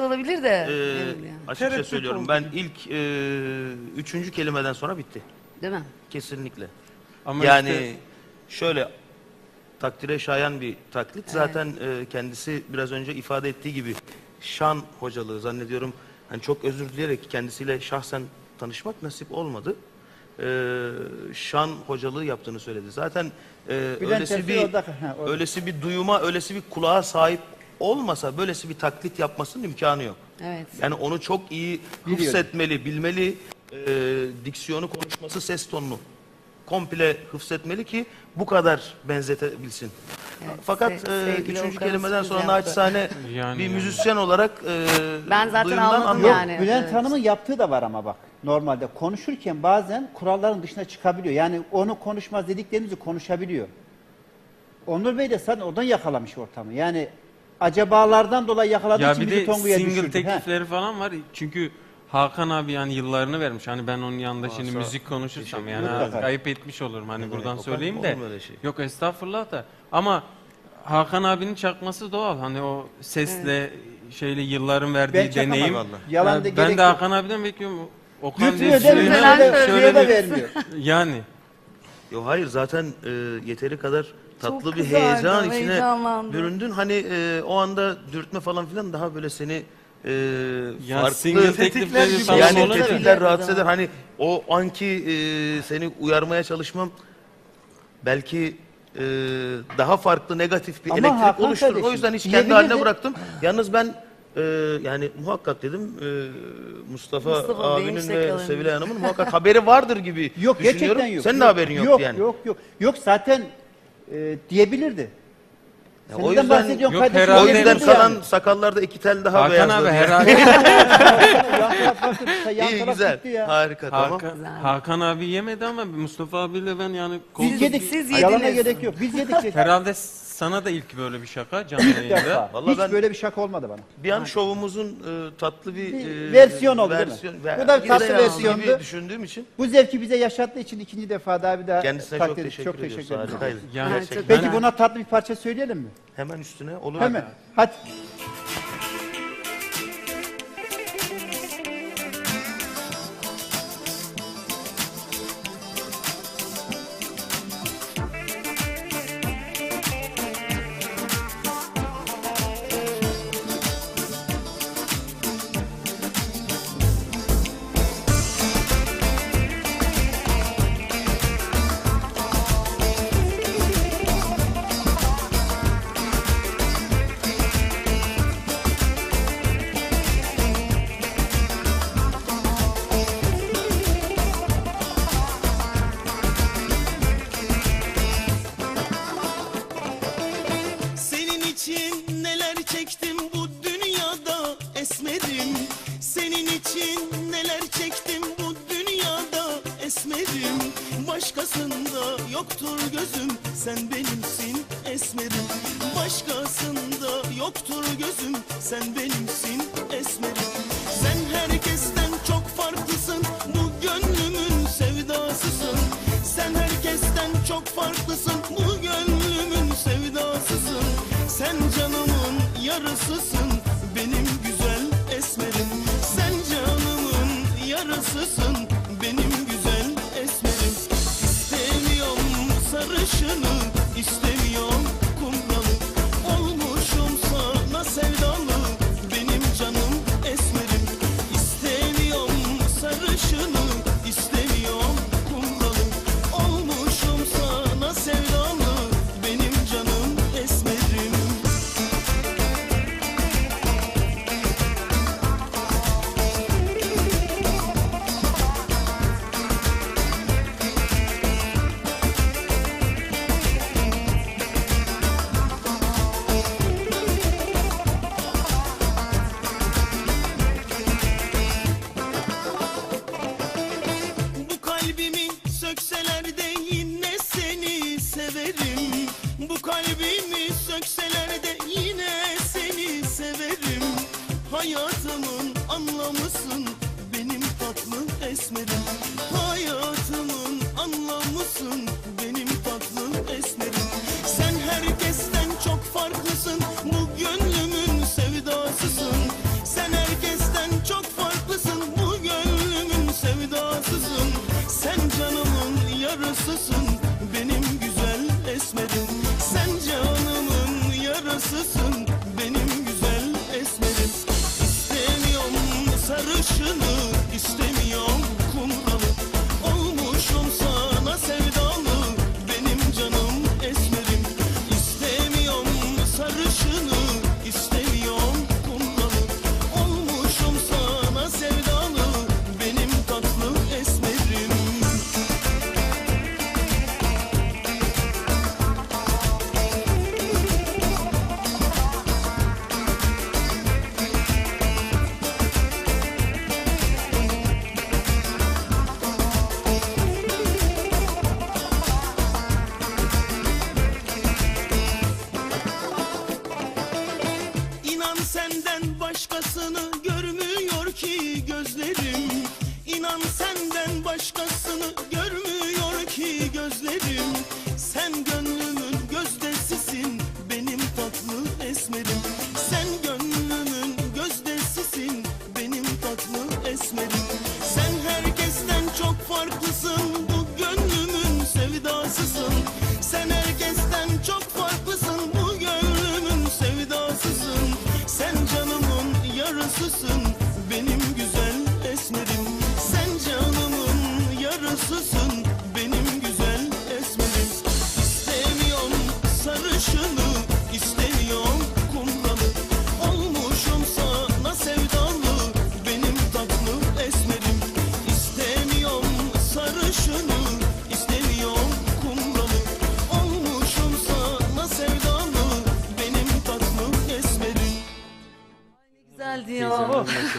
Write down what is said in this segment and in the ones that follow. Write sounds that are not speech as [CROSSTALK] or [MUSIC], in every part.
olabilir de. Ee, açıkça Tereddüt söylüyorum oldu ben ilk e, üçüncü kelimeden sonra bitti. Değil mi? Kesinlikle. Ama yani işte şöyle takdire şayan bir taklit. Zaten e, kendisi biraz önce ifade ettiği gibi şan hocalığı zannediyorum. Hani çok özür dileyerek kendisiyle şahsen tanışmak nasip olmadı. E, şan hocalığı yaptığını söyledi. Zaten e, Bülent öylesi Ersoy bir orada- ha, orada. öylesi bir duyuma, öylesi bir kulağa sahip olmasa böylesi bir taklit yapmasının imkanı yok. Evet. Yani onu çok iyi hıfzetmeli, bilmeli, e, diksiyonu, konuşması, ses tonunu komple hıfzetmeli ki bu kadar benzetebilsin. Evet, Fakat se- e, sevgili üçüncü Okan kelimeden sonra yaptı. naçizane [LAUGHS] Yani bir yani. müzisyen olarak e, Ben zaten duyumdan anladım anladım. yani. Bülent evet. Hanım'ın yaptığı da var ama bak. Normalde konuşurken bazen kuralların dışına çıkabiliyor. Yani onu konuşmaz dediklerimizi konuşabiliyor. Onur Bey de zaten oradan yakalamış ortamı. Yani acabalardan dolayı yakaladığı ya için bir bizi de Tongu'ya single düşürdü. Teklifleri falan var. Çünkü Hakan abi yani yıllarını vermiş. Hani ben onun yanında şimdi müzik konuşursam yani Mutlaka. kayıp etmiş olurum. Hani buradan Okan, söyleyeyim olur de. mu öyle şey? Yok estağfurullah da. Ama Hakan abinin çakması doğal. Hani o sesle şeyle yılların verdiği Ben çakamam deneyim. vallahi. Yalan Ya da ben gerek de yok. Hakan abiden bekliyorum. Okan diye da şöyle bir- vermiyor. [LAUGHS] Yani. Yo hayır zaten e, yeteri kadar tatlı bir kızardım, heyecan içine heyecanlandım. büründün. Hani e, o anda dürtme falan filan daha böyle seni e, Ya farklı single teklifleri gibi yani olunca- tetikler rahatsız eder. Hani o anki e, seni uyarmaya çalışmam belki e, daha farklı negatif bir Ama elektrik Hakan oluşturur. O kardeşim, yüzden hiç kendi diyebilirdi. haline bıraktım. Yalnız ben e, yani muhakkak dedim e, Mustafa, Mustafa Bey'in abinin ve şakalarını. Sevilay Hanım'ın muhakkak haberi vardır gibi Yok düşünüyorum. gerçekten yok. Senin yok, de haberin yok, yok, yani. Yok yok yok zaten e, diyebilirdi. Sen o yüzden- bahsediyorsun Yok, kardeşim? herhalde- O yüzden kalan yani. sakallarda iki tel daha Hakan beyazladı. abi herhalde [LAUGHS] yan İyi güzel. ya. Harika tamam. Hakan, Hakan abi yemedi ama Mustafa abiyle ben yani Biz Siz- yedik. siz Yalana yediniz. gerek yok. Biz [LAUGHS] yedik. herhalde sana da ilk böyle bir şaka canlı İlk yayında. Hiç ben- böyle bir şaka olmadı bana. Bir an şovumuzun e, tatlı bir, Bir e, versiyon oldu değil mi? versiyon- Bu da bir tatlı versiyondu. düşündüğüm için Bu zevki bize yaşattığı için ikinci defa daha bir daha kendisine çok ediyorum. teşekkür, çok teşekkür ediyoruz. ederim. Harikaydı. Yani Peki buna tatlı bir parça söyleyelim mi? Hemen üstüne olur. Hemen. Hadi. Sen benimsin esmerim. Başkasında yoktur gözüm sen benimsin esmerim. Sen herkesten çok farklısın bu gönlümün sevdasısın. Sen herkesten çok farklısın bu gönlümün sevdasısın. Sen canımın yarısısın nasılsın sevdasısın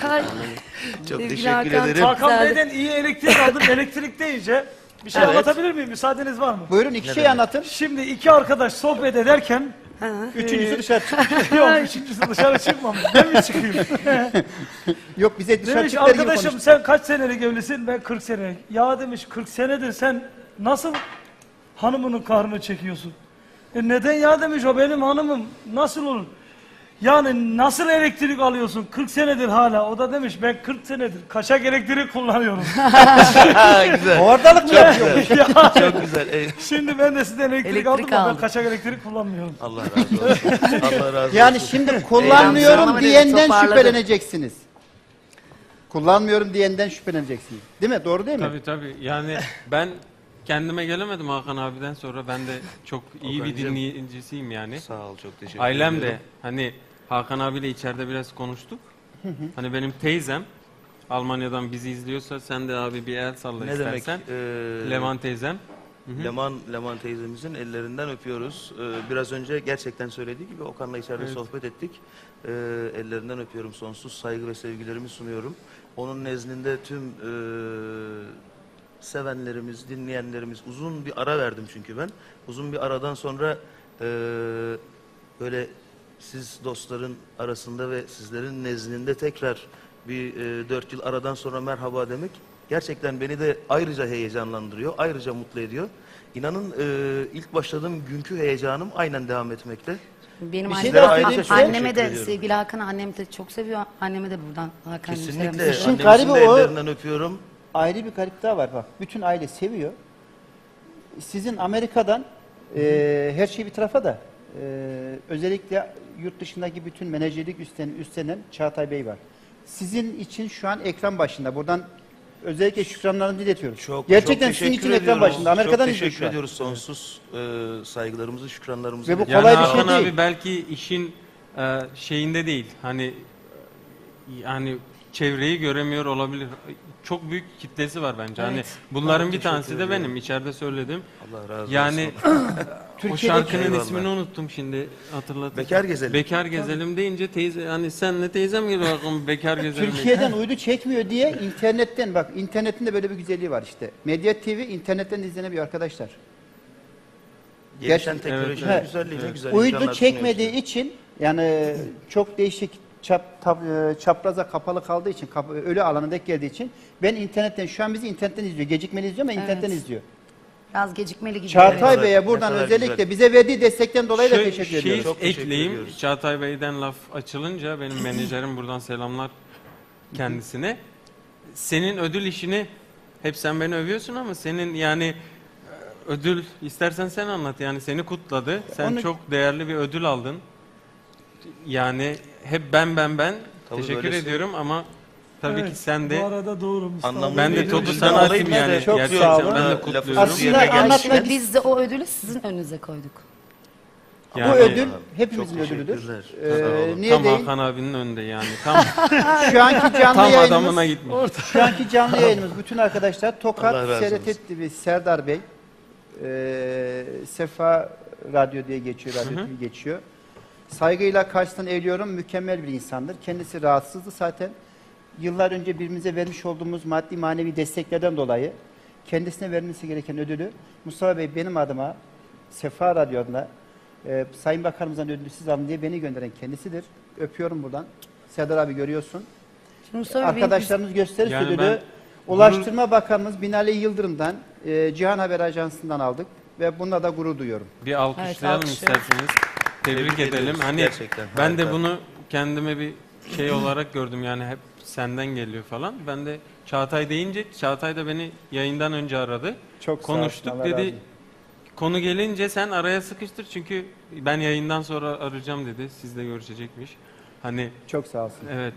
Ay, Çok teşekkür Hakan, ederim. Hakan. Bey'den iyi elektrik aldım. [LAUGHS] elektrik deyince bir şey Evet. anlatabilir miyim? Müsaadeniz var mı? Buyurun iki şey anlatın. Şimdi iki arkadaş sohbet ederken Üçüncüsü dışarı çıkmış. [LAUGHS] yok üçüncüsü dışarı çıkmamış. Ben mi çıkayım? [LAUGHS] Yok bize dışarı demiş gibi arkadaşım sen kaç senelik evlisin? Ben 40 sene. Ya demiş 40 senedir sen nasıl hanımının karnını çekiyorsun? E neden ya demiş o benim hanımım. Nasıl olur? Yani nasıl elektrik alıyorsun 40 senedir hala? O da demiş ben 40 senedir kaçak elektrik kullanıyorum. [LAUGHS] Güzel. Oradalık mı yapıyor? Çok güzel. Ey, [LAUGHS] Şimdi ben de sizden elektrik, Elektrik aldım da ben aldım. kaçak elektrik kullanmıyorum. Allah razı olsun. Allah razı olsun. Yani şimdi kullanmıyorum Eyvallah. diyenden Toparladı. şüpheleneceksiniz. Kullanmıyorum diyenden şüpheleneceksiniz. Değil mi? Doğru değil mi? Tabii tabii. Yani ben kendime gelemedim Hakan abiden sonra. Ben de çok iyi bir Hakan'cığım. dinleyicisiyim yani. Sağ ol çok teşekkür Ailem ederim. de hani Hakan abiyle içeride biraz konuştuk. Hani benim teyzem Almanya'dan bizi izliyorsa sen de abi bir el salla Ne demek? istersen. Ee, Leman teyzem. Leman, Leman teyzemizin ellerinden öpüyoruz. Ee, biraz önce gerçekten söylediği gibi Okan'la içeride Evet. sohbet ettik. Ee, ellerinden öpüyorum. Sonsuz saygı ve sevgilerimi sunuyorum. Onun nezdinde tüm e, sevenlerimiz, dinleyenlerimiz uzun bir ara verdim çünkü ben. Uzun bir aradan sonra e, böyle siz dostların arasında ve sizlerin nezdinde tekrar bir e, dört yıl aradan sonra merhaba demek gerçekten beni de ayrıca heyecanlandırıyor, ayrıca mutlu ediyor. İnanın e, ilk başladığım günkü heyecanım aynen devam etmekte. Benim Bir annem, şey daha an- söyleyeyim, çok anneme teşekkür de ediyorum. sevgili Hakan annem de çok seviyor. Anneme de buradan Hakan'ı Kesinlikle İşin annemizin garibi de o- ellerinden öpüyorum. Ayrı bir garip daha var bak. Bütün aile seviyor. Sizin Amerika'dan e, her şey bir tarafa da e, özellikle yurt dışındaki bütün menajerlik üstlenen, üstlenen Çağatay Bey var. Sizin için şu an ekran başında. Buradan özellikle şükranlarını iletiyoruz. Çok, Gerçekten çok sizin için ekran ediyoruz. başında. Amerika'dan çok izliyor teşekkür şu an. ediyoruz. Sonsuz e, saygılarımızı, şükranlarımızı. Ve bu. Yani kolay bir şey Hakan değil. abi belki işin e, şeyinde değil. Hani yani çevreyi göremiyor olabilir. Çok büyük kitlesi var bence. Hani Evet. bunların bir tanesi de benim. İçeride söyledim. Allah razı Yani olsun. [COUGHS] o Türkiye'deki şarkının Eyvallah. ismini unuttum şimdi hatırlatayım. Bekar Gezelim. Bekar gezelim deyince teyze hani senle teyzem geliyor aklıma bekar gezelim. Türkiye'den [LAUGHS] uydu çekmiyor diye internetten bak internetin de böyle bir güzelliği var işte. Medya TV internetten izlenebiliyor arkadaşlar. Gelişen teknolojinin Evet. güzelliği ne güzel Uydu çekmediği için yani çok değişik çap, tab- e, çapraza kapalı kaldığı için kap- ölü alana denk geldiği için ben internetten şu an bizi internetten izliyor. Gecikmeli izliyor ama internetten Evet. izliyor. Biraz gecikmeli gibi. Çağatay Bey'e buradan kadar özellikle güzel. bize verdiği destekten dolayı da teşekkür şey ediyoruz. Çok teşekkür ekleyeyim. ediyoruz. Çağatay Bey'den laf açılınca benim menajerim buradan selamlar kendisine. Senin ödül işini hep sen beni övüyorsun ama senin yani e, ödül istersen sen anlat yani seni kutladı. Sen Onu- çok değerli bir ödül aldın. Yani hep ben ben ben Tabii teşekkür böylesi- ediyorum ama tabii Evet, ki sen Bu de arada doğru Mustafa. Anlamlı ben de bir topu ödül sana de atayım alayım yani. da Çok Gerçekten sağ olun. ben de Lafı kutluyorum. Aslında yerine anlatmak Ve biz de o ödülü sizin önünüze koyduk. Yani bu ödül Çok hepimizin ödülüdür. teşekkürler. Ee, Tam niye değil? Hakan abinin önünde yani. Tam [LAUGHS] Şu anki canlı tam yayınımız, adamına gitmiş. şu anki canlı yayınımız bütün arkadaşlar Tokat razı olsun. TV Serdar Bey, e, Sefa Radyo diye geçiyor, Radyo TV geçiyor. Saygıyla karşısından eğiliyorum. Mükemmel bir insandır. Kendisi rahatsızdı zaten. Yıllar önce birbirimize vermiş olduğumuz maddi manevi desteklerden dolayı kendisine verilmesi gereken ödülü Mustafa Bey benim adıma Sefa Radyo'da e, Sayın Bakanımızdan ödülü siz alın diye beni gönderen kendisidir. Öpüyorum buradan. Serdar abi görüyorsun. Şimdi Mustafa Bey, Arkadaşlarımız gösteriş Yani ödülü ben Ulaştırma Bakanımız Binali Yıldırım'dan e, Cihan Haber Ajansı'ndan aldık ve bununla da gurur duyuyorum. Bir alkışlayalım Evet, isterseniz. Tebrik edelim. Hani Gerçekten ben de bunu kendime bir şey olarak gördüm yani hep senden geliyor falan. Ben de Çağatay deyince Çağatay da beni yayından önce aradı. Çok sağ Konuştuk razı dedi. olsun. Konu gelince sen araya sıkıştır çünkü ben yayından sonra arayacağım dedi. Sizle görüşecekmiş. Hani Çok sağ olsun. evet.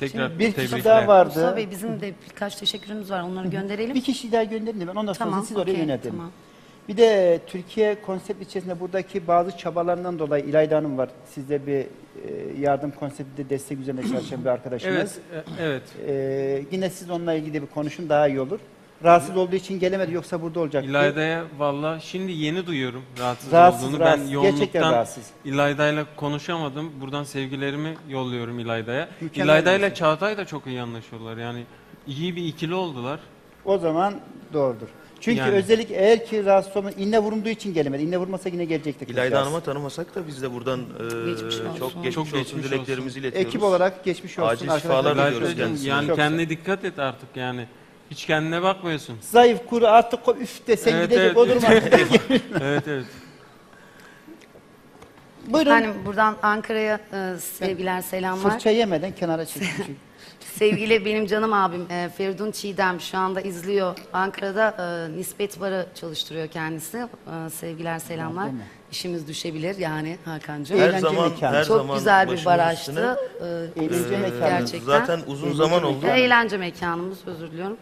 Tekrar Bir kişi daha vardı. Mustafa Bey bizim de birkaç teşekkürümüz var. Onları gönderelim. Bir kişi daha gönderin de ben ondan sonra Tamam, siz oraya yöneltin. tamam. Bir de Türkiye konsept içerisinde buradaki bazı çabalarından dolayı İlayda Hanım var. Sizde bir e, yardım konseptinde destek üzerine çalışan bir arkadaşımız. Evet, e- evet. Ee, yine siz onunla ilgili bir konuşun daha iyi olur. Rahatsız olduğu için gelemedi yoksa burada olacaktı. İlayda'ya valla şimdi yeni duyuyorum rahatsız, Rahatsız, olduğunu. rahatsız. Ben yoğunluktan. İlayda'yla konuşamadım. Buradan sevgilerimi yolluyorum İlayda'ya. İlayda'yla bir Çağatay da çok iyi anlaşıyorlar. Yani iyi bir ikili oldular. O zaman doğrudur. Çünkü Yani. özellikle eğer ki rahatsız olma, inne vurunduğu için gelemedi. İnne vurmasa yine gelecektik. İlayda kızcağız. Hanım'a tanımasak da biz de buradan e, Geçmiş olsun. çok geçmiş Çok olsun geçmiş dileklerimizi iletiyoruz. Ekip olarak geçmiş olsun. Acil arkadaşlar. şifalar İlayda diliyoruz kendisine. Yani Çok kendine dikkat et artık yani. Hiç kendine bakmıyorsun. Zayıf, kuru, artık o üf desen Evet, gidecek evet. o duruma. [LAUGHS] evet evet. Buyurun. Efendim buradan Ankara'ya e, sevgiler, selamlar. Fırça yemeden kenara çekin. Sevgili benim canım abim e, Feridun Çiğdem şu anda izliyor. Ankara'da e, nispet barı çalıştırıyor kendisi. E, sevgiler, selamlar. değil mi? İşimiz düşebilir yani Hakan'cığım. Her Eğlence zaman mekanı. her Çok zaman güzel bir başımın barajtı. üstüne. E, Eğlence Ee, mekanı. gerçekten. Zaten uzun Eğlence zaman oldu. mekanı. Eğlence mekanımız özür diliyorum.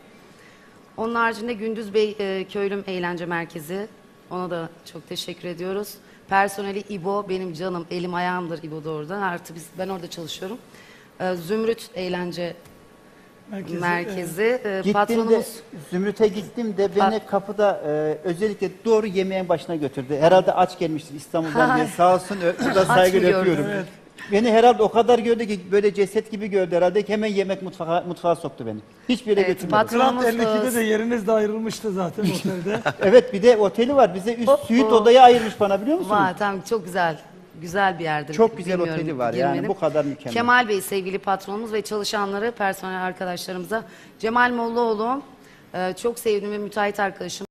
Onun haricinde Gündüz Bey e, Köylüm Eğlence Merkezi. Ona da çok teşekkür ediyoruz. Personeli İbo benim canım, elim ayağımdır İbo da orada. Artı biz, ben orada çalışıyorum. E, Zümrüt Eğlence Merkezi, Merkezi. E, Gittim de, patronumuz Zümrüt'e gittim de beni kapıda e, özellikle doğru yemeğin başına götürdü. Herhalde aç gelmiştir İstanbul'dan diye. Sağ olsun [LAUGHS] mı saygıyla gördün? öpüyorum. Beni herhalde o kadar gördü ki böyle ceset gibi gördü herhalde ki hemen yemek mutfağa, mutfağa soktu beni. Hiçbir yere Evet, götürmedi. pat- Patronumuz, 52'de de yeriniz de ayrılmıştı zaten [LAUGHS] otelde. Evet bir de oteli var. Bize üst Hop, suite hop. odayı ayırmış bana biliyor musunuz? Var tamam çok güzel. Güzel bir yerdir. Çok güzel Bilmiyorum, oteli var yani, girmedim. bu kadar mükemmel. Kemal Bey sevgili patronumuz ve çalışanları, personel arkadaşlarımıza. Cemal Mollaoğlu e, çok sevdiğim ve müteahhit arkadaşım.